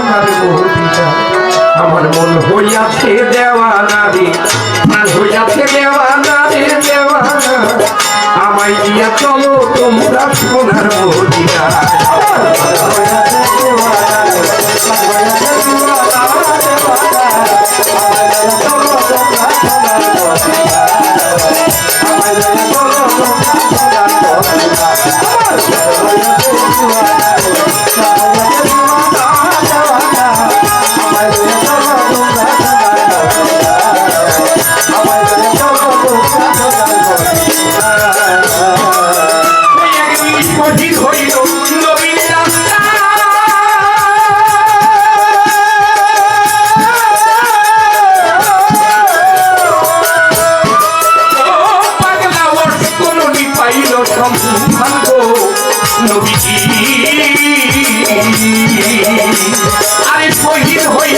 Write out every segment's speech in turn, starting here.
তোমরা সোনার আমার মন হইয়াছে দেওয়ানা রে প্রাণ হইয়াছে দেওয়ানা রে দেওয়ানা। আমায় দিয়া চলো তোমরা সোনার মদিনা আরে হইল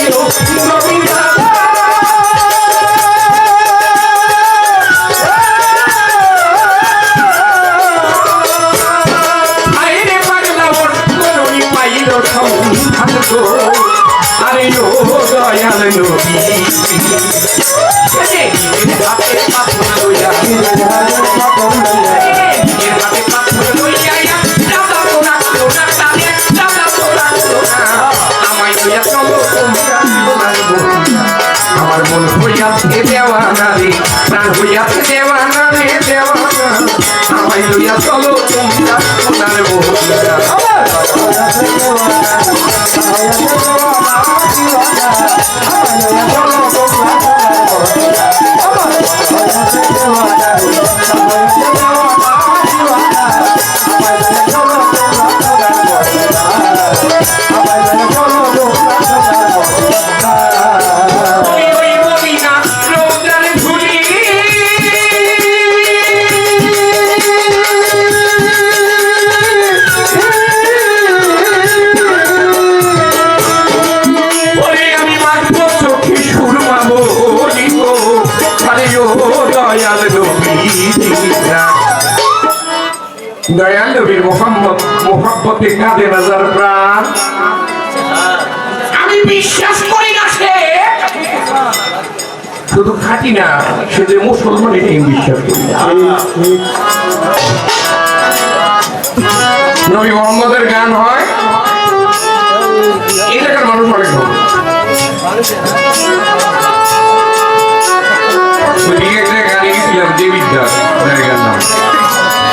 মন হইয়াছে দেওয়ানা রে। প্রাণ হইয়াছে দেওয়ানা রে দেওয়ানা। আমায় লইয়া চলো তোমরা সোনার মহিলা মোহাম্মতে কাঁদে নাজার প্রাণ। আমি বিশ্বাস করি না সে। শুধু খাটি না সে যে মুসলমান এটাই বিশ্বাস করি নবী মোহাম্মদের গান হয়। এলাকার মানুষ অনেক ভালো। গানে গেছিলাম দেবিদ্যা জায়গার নাম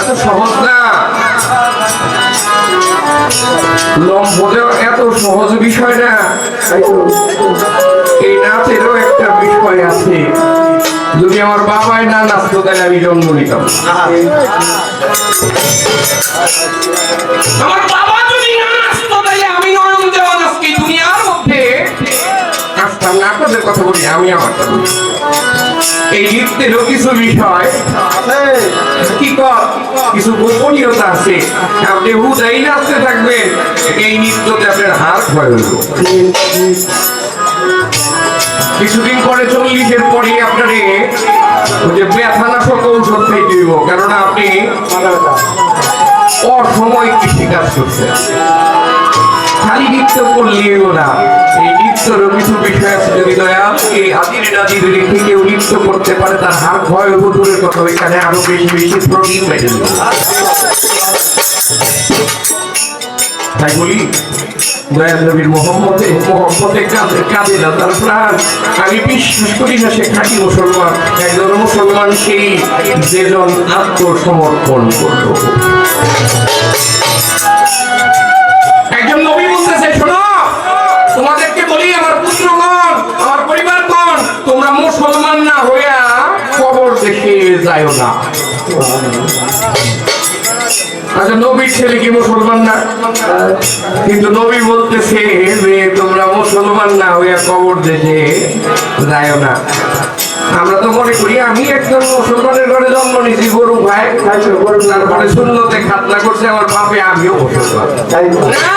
এত সহজ না। লম্বতে এত সহজ বিষয় না। এই নাচেরও একটা বিষয় আছে। যদি আমার বাবাই না নাচতো তাহলে আমি জন্ম নিতাম। আমার বাবা যদি না নাচতো তাহলে আমি নয়ন দেওয়ান আজকে দুনিয়ার মধ্যে। আসতাম না আপনাদের কথা বলি আমি আমারটা বলি। এই গোপনীয়তা আছে। এই আপনার ভয় কিছুদিন পরে চল্লিশের পরে আপনারে যে ব্যথানাশক ঔষধ খাইতে দিব কেননা আপনি অসময় কৃষিকাজ করছেন। খালি নৃত্য করলেও না। এই নৃত্যেরও কিছু বিষয় যদি রেখে কেউ নৃত্য করতে পারে, তার হাত ভয় দূরের কথা এখানে আরও বেশি বেশি তাই বলি না, তার প্রাণ। সে মুসলমান। একজন মুসলমান সেই যেজন আত্মসমর্পণ করল। যাইও না। আচ্ছা নবীর ছেলে কি মুসলমান না? কিন্তু নবী বলতেছে যে তোমরা মুসলমান না হইয়া কবর দেশে যাইও না। আমরা তো মনে করি আমি একজন মুসলমানের ঘরে জন্ম নিয়েছি গরু ভাই তারপরে শূন্যতে খাতনা করছে আমার বাপে আমিও মুসলমান। না!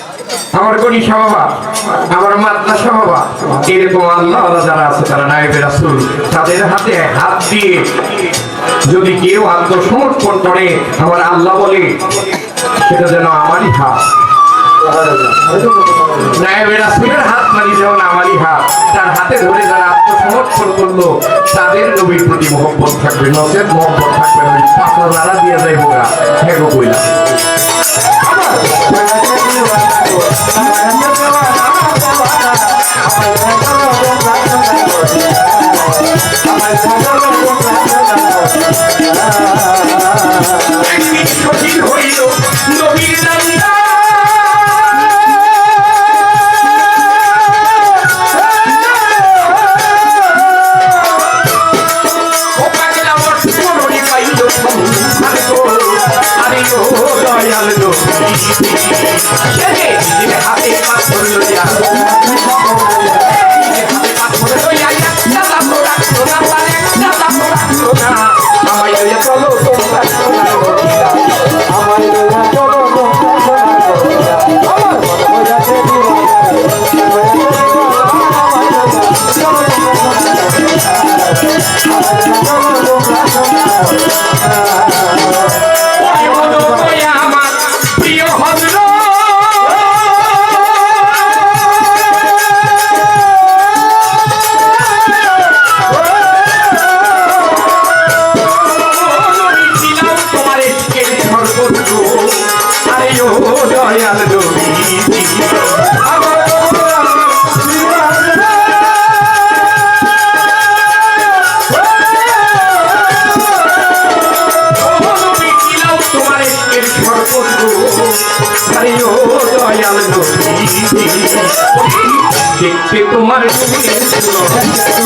আমার গণিসা বাবা আমার মাদ্রাসা বাবা এরকম আল্লাহ যারা আছে, তারা নাইবে রাসূল। তাদের হাতে হাত দিয়ে যদি কেউ আত্মসমর্পণ করে, আমার আল্লাহ বলে, সেটা যেন আমারই হাত। নায়েবে হাত মারি যেমন হাত। তার হাতে যারা আত্মসমর্পণ করল, তাদের প্রতি থাকবে নচেত মহব্বত থাকবে না দিয়ে যায় বোকা হ্যাঁ Amara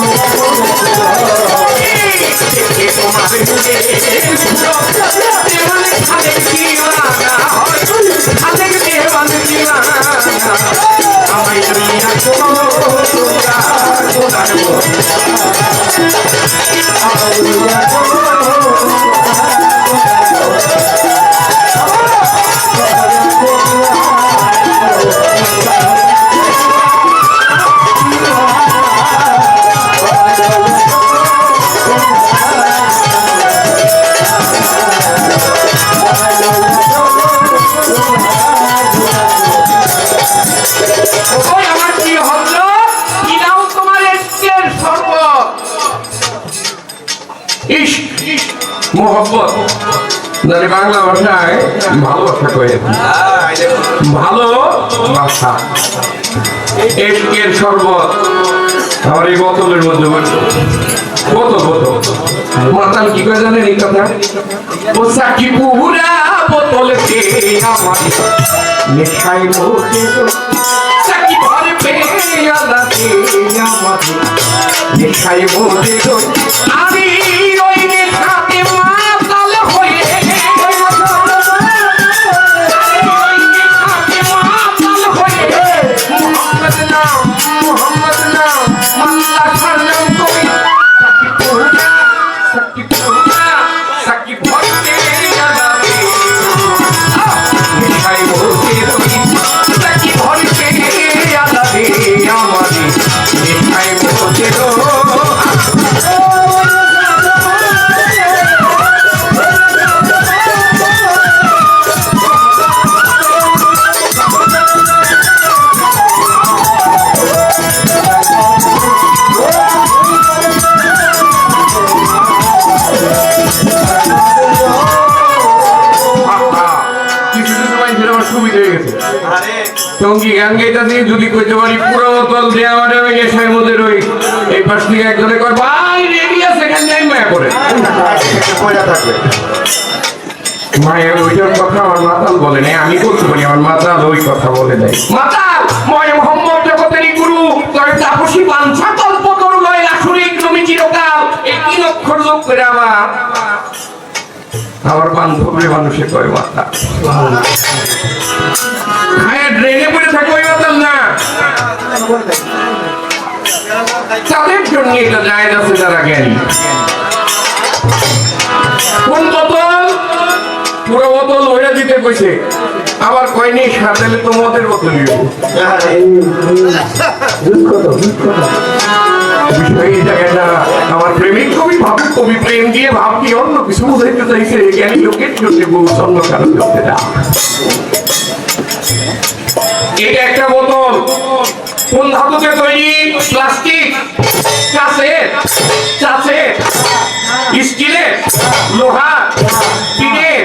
দেখতে জানি বাংলা ভাষায় ভালোবাসা কয়ে ভালো বাসা এসকের শরবত। আমার এই বোতলের মধ্যে বোতল বোতল? মাতাল কি করে জানেন এই কথা? ও সাকি পুরা বোতল আমার নেশাই মোটে আমি টঙ্গি গান যদি কইতে পারি, পুরো বোতল দিয়ে আমি মধ্যে রই এই পাশ থেকে একজনে কয়, ভাই, রেডি আছে গান গাই মায়া করে মায়ের ওইটার কথা আমার মাতাল বলে নাই, আমি বলতে পারি, আমার মাতাল ওই কথা বলে নাই। মাতাল ময় মোহাম্মদ জগতেরই গুরু, তবে তাপসী বাঞ্ছা কল্প করু, লয় আসুরিক তুমি চিরকাল, এই অক্ষর যোগ করে আমার। আমার বান্ধবী মানুষে কয় মাতা ড্রেনে থাকে না। জন্য কোন দিতে কইছে। আবার কয়নি সাথে তো মদের আমার প্রেমিক কবি ভাবুক, কবি প্রেম দিয়ে ভাব অন্য কিছু বুঝাইতে চাইছে। লোকের জন্য বহু অন্য কারণ করতে না এটা একটা বোতল। কোন ধাতুতে তৈরি? প্লাস্টিক? কাঁচের চাষের স্টিলের? লোহা টিনের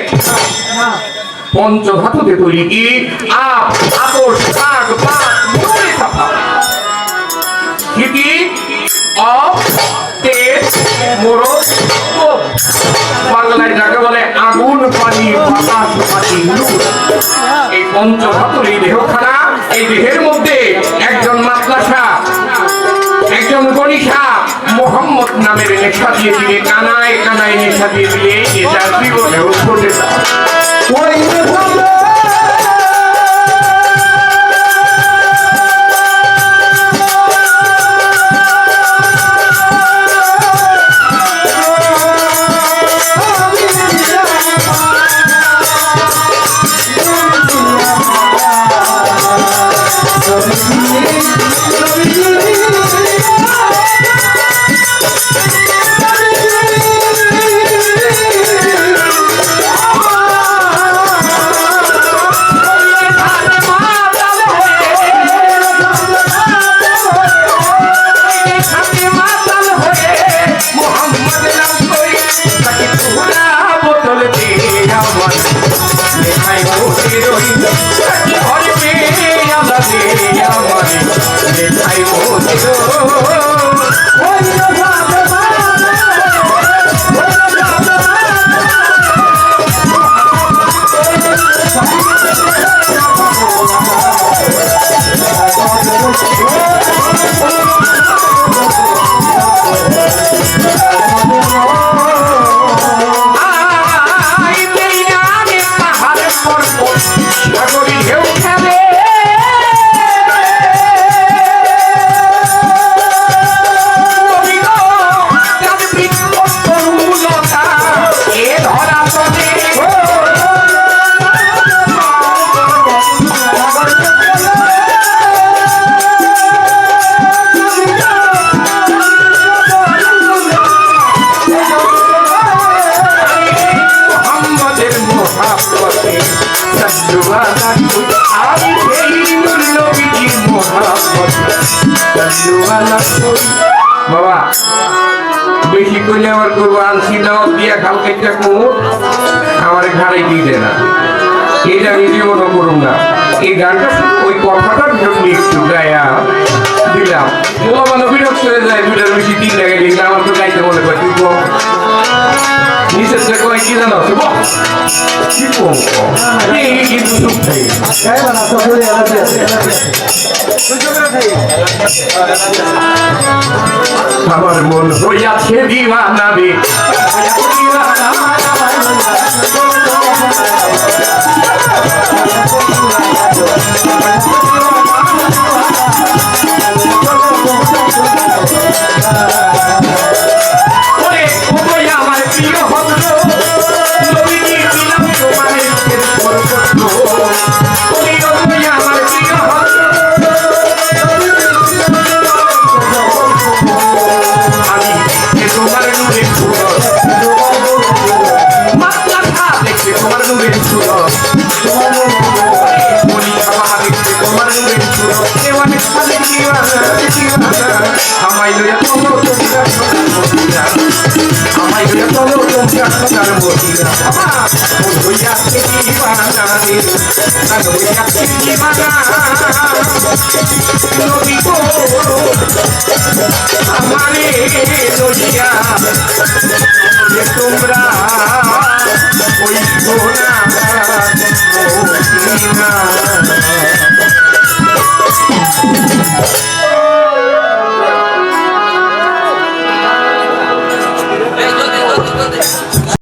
পঞ্চধাতুতে তৈরি কি? আপ মরে থাকা হিতি অফ তেজ মোরগ পানি এই পঞ্চধাতুর এই এই দেহের মধ্যে একজন মাতলাসা একজন গণিসা মোহাম্মদ নামের নেশা দিলে, কানায় কানায় নেশা দিয়ে দিলে এটা জীবনেও ঘটে না মোহাম্মদের বেশি করলে আমার করব আনছি দাও দিয়া খাল আমার ঘাড়ে দিয়ে না? এটা আমি জীবনও করুন না। এই গানটা ওই কথাটার জন্য একটু গায়া দিলাম। ও মানে বিরক্ত হয়ে যায় দুটার বেশি তিন জায়গায় আমার তো গাইতে মনে করে থেকে কয় কি জানো। কি। এই কিন্তু চুপ থাকে আমার মন হইয়াছে দিওয়ানা রে ওরে মদিনা হইয়াছে দিবানা রে প্রাণ হইয়াছে দিবানা গো আমারে নদিয়া তোমরা